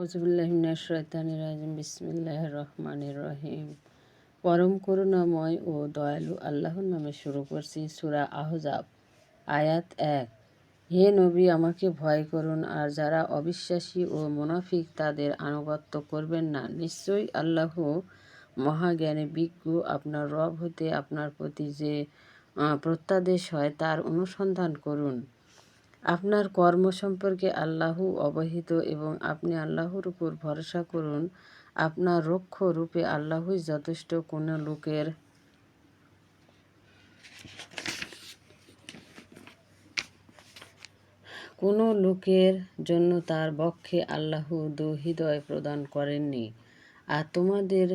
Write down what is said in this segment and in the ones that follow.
রাজিম বিসমিল্লাহ রহমান রহিম পরম করুণাময় ও দয়ালু আল্লাহর নামে শুরু করছি সুরা আহজাব, আয়াত এক। হে নবী, আমাকে ভয় করুন, আর যারা অবিশ্বাসী ও মুনাফিক, তাদের আনুগত্য করবেন না। নিশ্চয়ই আল্লাহ মহাজ্ঞানী, বিজ্ঞ, আপনার রব হতে আপনার প্রতি যে প্রত্যাদেশ হয়, তার অনুসন্ধান করুন। আপনার কর্ম সম্পর্কে আল্লাহ অবহিত এবং আপনি আল্লাহর উপর ভরসা করুন, আপনার রক্ষ রূপে আল্লাহই যথেষ্ট কোনো লোকের। কোনো লোকের জন্য তার বক্ষে আল্লাহ হৃদয় প্রদান করেননি। আর তোমাদের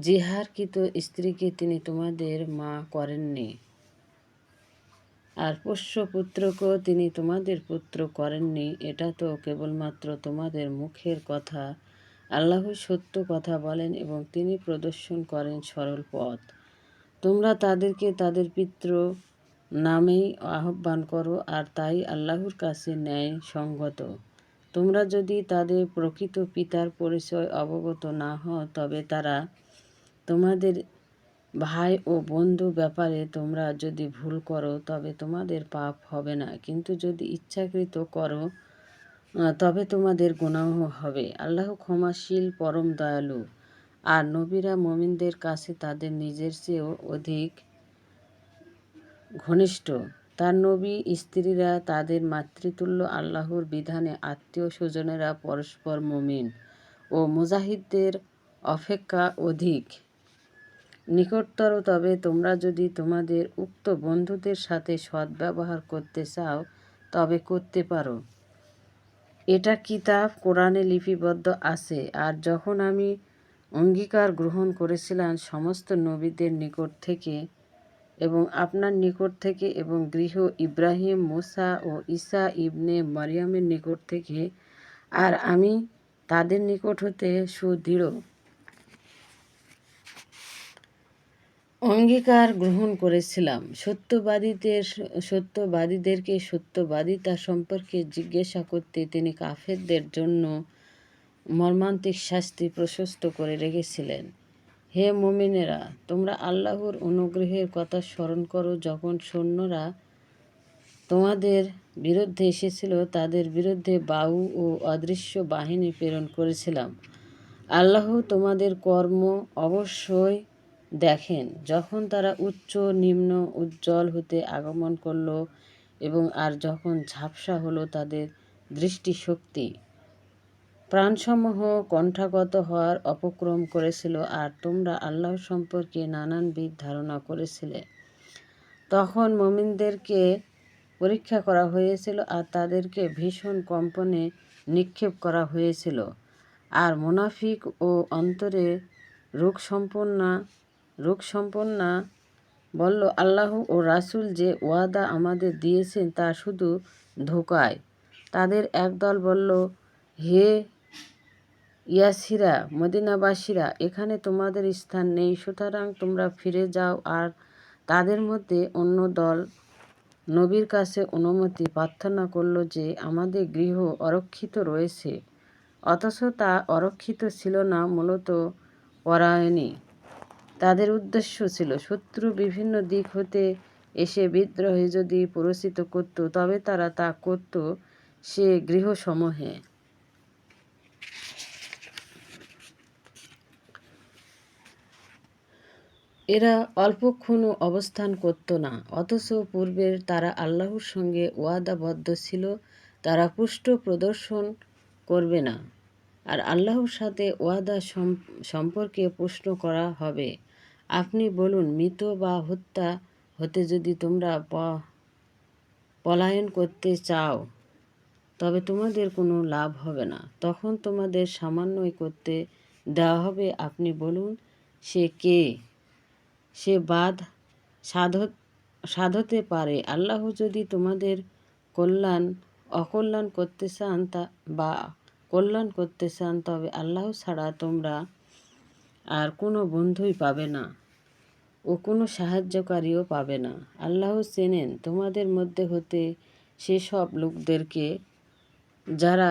জিহারকৃত স্ত্রীকে তিনি তোমাদের মা করেননি। আর পোষ্য পুত্রকেও তিনি তোমাদের পুত্র করেননি। এটা তো কেবলমাত্র তোমাদের মুখের কথা। আল্লাহ সত্য কথা বলেন এবং তিনি প্রদর্শন করেন সরল পথ। তোমরা তাদেরকে তাদের পিতৃ নামেই আহ্বান করো আর তাই আল্লাহর কাছে ন্যায় সঙ্গত তোমরা যদি তাদের প্রকৃত পিতার পরিচয় অবগত না হও, তবে তারা তোমাদের ভাই ও বন্ধু ব্যাপারে তোমরা যদি ভুল করো, তবে তোমাদের পাপ হবে না। কিন্তু যদি ইচ্ছাকৃত করো তবে তোমাদের গুণাহ হবে। আল্লাহ ক্ষমাশীল, পরম দয়ালু। আর নবীরা মমিনদের কাছে তাদের নিজের চেয়েও অধিক ঘনিষ্ঠ। তার নবী, স্ত্রীরা, তাদের মাতৃতুল্য আল্লাহর বিধানে আত্মীয় স্বজনেরা পরস্পর মমিন ও মুজাহিদদের অপেক্ষা অধিক। নিকটতর, তবে তোমরা যদি তোমাদের উক্ত বন্ধুদের সাথে সদ্ব্যবহার করতে চাও, তবে করতে পারো। এটা কিতাব কোরআনে লিপিবদ্ধ আছে, আর যখন আমি অঙ্গীকার গ্রহণ করেছিলাম সমস্ত নবীদের নিকট থেকে এবং আপনার নিকট থেকে এবং গৃহ ইব্রাহিম, মুসা ও ঈসা ইবনে মারিয়ামের নিকট থেকে, আর আমি তাদের নিকট হতে সুদৃঢ়। অঙ্গীকার গ্রহণ করেছিলাম। সত্যবাদীদের সত্যবাদীদেরকে সত্যবাদিতা সম্পর্কে জিজ্ঞাসা করতে তিনি কাফেরদের জন্য মর্মান্তিক শাস্তি প্রশস্ত করে রেখেছিলেন। হে মমিনেরা, তোমরা আল্লাহর অনুগ্রহের কথা স্মরণ করো। যখন সৈন্যরা তোমাদের বিরুদ্ধে এসেছিল, তাদের বিরুদ্ধে বাউ ও অদৃশ্য বাহিনী প্রেরণ করেছিলাম। আল্লাহ তোমাদের কর্ম অবশ্যই দেখেন, যখন তারা উচ্চ নিম্ন উজ্জ্বল হতে আগমন করল এবং আর যখন ঝাপসা হলো তাদের দৃষ্টিশক্তি, প্রাণসমূহ কণ্ঠাগত হওয়ার অপক্রম করেছিল আর তোমরা আল্লাহ সম্পর্কে নানানবিধ ধারণা করেছিলে। তখন মমিনদেরকে পরীক্ষা করা হয়েছিল আর তাদেরকে ভীষণ কম্পনে নিক্ষেপ করা হয়েছিল। আর মুনাফিক ও অন্তরে রোগসম্পন্না রোগসম্পন্না বলল, আল্লাহ ও রাসুল যে ওয়াদা আমাদের দিয়েছেন তা শুধু ধোকায়। তাদের একদল বলল, হে ইয়াসিরা, মদিনাবাসীরা, এখানে তোমাদের স্থান নেই, সুতরাং তোমরা ফিরে যাও। আর তাদের মধ্যে অন্য দল নবীর কাছে অনুমতি প্রার্থনা করল যে আমাদের গৃহ অরক্ষিত রয়েছে, অথচ তা অরক্ষিত ছিল না, মূলত পরায়ণী তাদের উদ্দেশ্য ছিল শত্রু বিভিন্ন দিক হতে এসে বিদ্রোহে যদি প্ররোচিত করত, তবে তারা তা করত সে গৃহসমূহে। এরা অল্পক্ষণও অবস্থান করত না, অথচ পূর্বের তারা আল্লাহর সঙ্গে ওয়াদাবদ্ধ ছিল, তারা পুষ্ট প্রদর্শন করবে না, আর আল্লাহর সাথে ওয়াদা সম্পর্কে প্রশ্ন করা হবে। আপনি বলুন, মৃত বা হত্যা হতে যদি তোমরা পলায়ন করতে চাও, তবে তোমাদের কোনো লাভ হবে না। তখন তোমাদের সামান্যই করতে দেওয়া হবে। আপনি বলুন, সে কে? সে বাদ সাধ সাধতে পারে। আল্লাহ যদি তোমাদের কল্যাণ, অকল্যাণ করতে চান তা, বা কল্যাণ করতে চান, তবে আল্লাহ ছাড়া তোমরা আর কোনো বন্ধুই পাবে না ও কোনো সাহায্যকারীও পাবে না। আল্লাহ চেনেন তোমাদের মধ্যে হতে সেসব লোকদেরকে যারা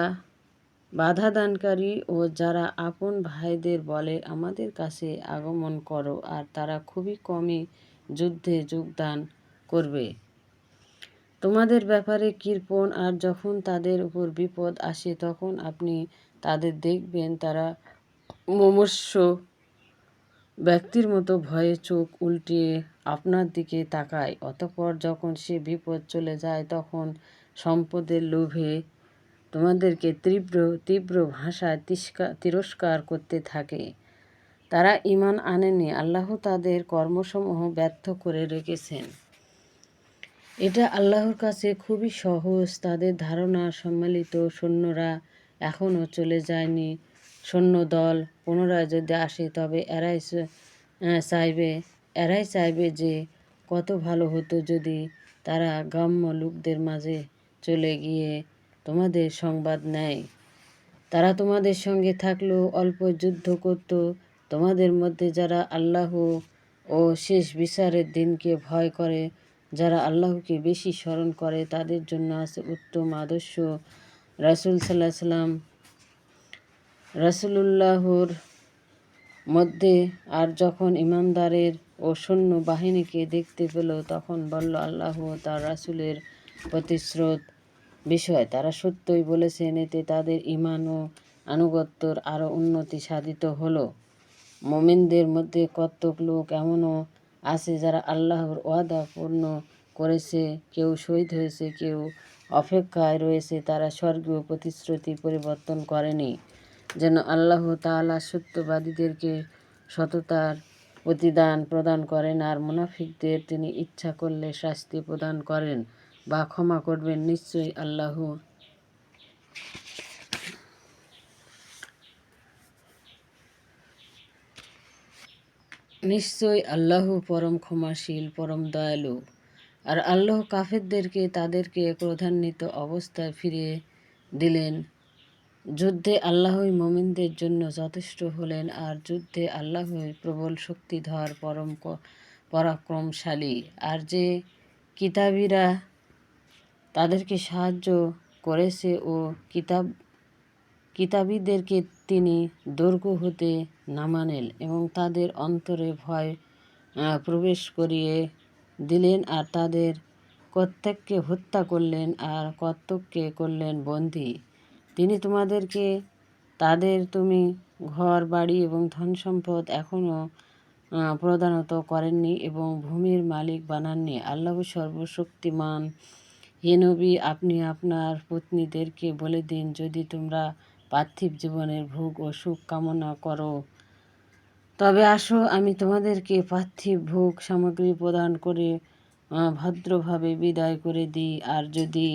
বাধা দানকারী ও যারা আপন ভাইদের বলে আমাদের কাছে আগমন করো আর তারা খুবই কমই যুদ্ধে যোগদান করবে। তোমাদের ব্যাপারে কৃপণ আর যখন তাদের উপর বিপদ আসে তখন আপনি তাদের দেখবেন, তারা মমস্য ব্যক্তির মতো ভয়ে চোখ উল্টিয়ে আপনার দিকে তাকায়। অতপর যখন সে বিপদ চলে যায়, তখন সম্পদের লোভে তোমাদেরকে তীব্র তীব্র ভাষায় তিস্কা, তিরস্কার করতে থাকে। তারা ইমান আনেনি, আল্লাহ তাদের কর্মসমূহ ব্যর্থ করে রেখেছেন। এটা আল্লাহর কাছে খুবই সহজ। তাদের ধারণা সম্মিলিত সৈন্যরা এখনও চলে যায়নি। সৈন্য দল পুনরায় যদি আসে, তবে এরাই চাইবে এরাই চাইবে যে কত ভালো হতো যদি তারা গ্রাম্য লোকদের মাঝে চলে গিয়ে তোমাদের সংবাদ নেয়। তারা তোমাদের সঙ্গে থাকলেও অল্প যুদ্ধ করত। তোমাদের মধ্যে যারা আল্লাহ ও শেষ বিচারের দিনকে ভয় করে, যারা আল্লাহকে বেশি স্মরণ করে, তাদের জন্য আছে উত্তম আদর্শ। রাসুল সাল্লাহ সাল্লাম রাসুলুল্লাহর মধ্যে আর যখন ইমানদারের ও সৈন্য বাহিনীকে দেখতে পেল, তখন বলল আল্লাহ তার রাসুলের প্রতিশ্রোত বিষয়। তারা সত্যই বলেছেন এতে তাদের ইমান ও আনুগত্যর আরও উন্নতি সাধিত হলো। মোমিনদের মধ্যে কতক লোক এমনও আছে যারা আল্লাহর ওয়াদা পূর্ণ করেছে, কেউ শহীদ হয়েছে, কেউ অপেক্ষায় রয়েছে, তারা স্বর্গীয় প্রতিশ্রুতি পরিবর্তন করেনি। যেন আল্লাহ তালা সত্যবাদীদেরকে সততার প্রতিদান প্রদান করেন আর মুনাফিকদের তিনি ইচ্ছা করলে শাস্তি প্রদান করেন বা ক্ষমা করবেন নিশ্চয়ই আল্লাহ। নিশ্চয়ই আল্লাহ পরম ক্ষমাশীল, পরম দয়ালু আর আল্লাহ কাফেরদেরকে তাদেরকে ক্রধান্বিত অবস্থায় ফিরিয়ে দিলেন। যুদ্ধে আল্লাহই মমিনদের জন্য যথেষ্ট হলেন আর যুদ্ধে আল্লাহই প্রবল শক্তিধর, পরম পরাক্রমশালী। আর যে কিতাবীরা তাদেরকে সাহায্য করেছে ও কিতাব, কিতাবীদেরকে তিনি দৈর্ঘ্য হতে নামানেন এবং তাদের অন্তরে ভয় প্রবেশ করিয়ে দিলেন আর তাদের কর্তককে হত্যা করলেন আর কর্তককে করলেন বন্দী। তিনি তোমাদেরকে, তাদের তুমি ঘর, বাড়ি এবং ধন সম্পদ এখনও প্রদানত করেননি এবং ভূমির মালিক বানাননি। আল্লাহ সর্বশক্তিমান। হে নবী, আপনি আপনার পত্নীদেরকে বলে দিন, যদি তোমরা পার্থিব জীবনের ভোগ ও সুখ কামনা করো। তবে আসো, আমি তোমাদেরকে পার্থিব ভোগ সামগ্রী প্রদান করে ভদ্রভাবে বিদায় করে দিই। আর যদি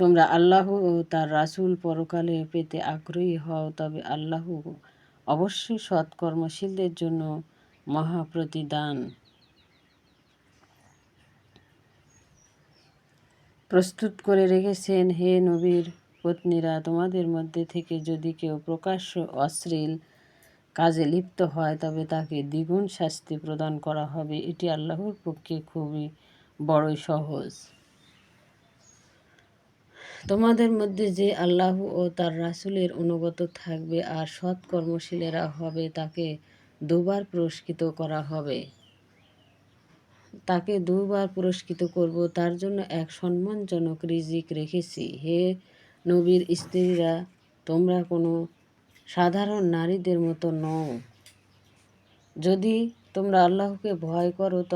তোমরা আল্লাহ ও তার রাসুল পরকালে পেতে আগ্রহী হও, তবে আল্লাহ অবশ্যই সৎকর্মশীলদের জন্য মহাপ্রতিদান। প্রস্তুত করে রেখেছেন, হে নবীর পত্নীরা, তোমাদের মধ্যে থেকে যদি কেউ প্রকাশ্য অশ্লীল কাজে লিপ্ত হয়, তবে তাকে দ্বিগুণ শাস্তি প্রদান করা হবে। এটি আল্লাহর পক্ষে খুবই বড়ই সহজ। তোমাদের মধ্যে যে আল্লাহ ও তার রাসুলের অনুগত থাকবে আর সৎ কর্মশীলেরা হবে, তাকে দুবার পুরস্কৃত করা হবে। তাকে দুবার পুরস্কৃত করব, তার জন্য এক সম্মানজনক রিজিক রেখেছি। হে নবীর স্ত্রীরা, তোমরা কোনো সাধারণ নারীদের মতো নও। যদি তোমরা আল্লাহকে ভয় করো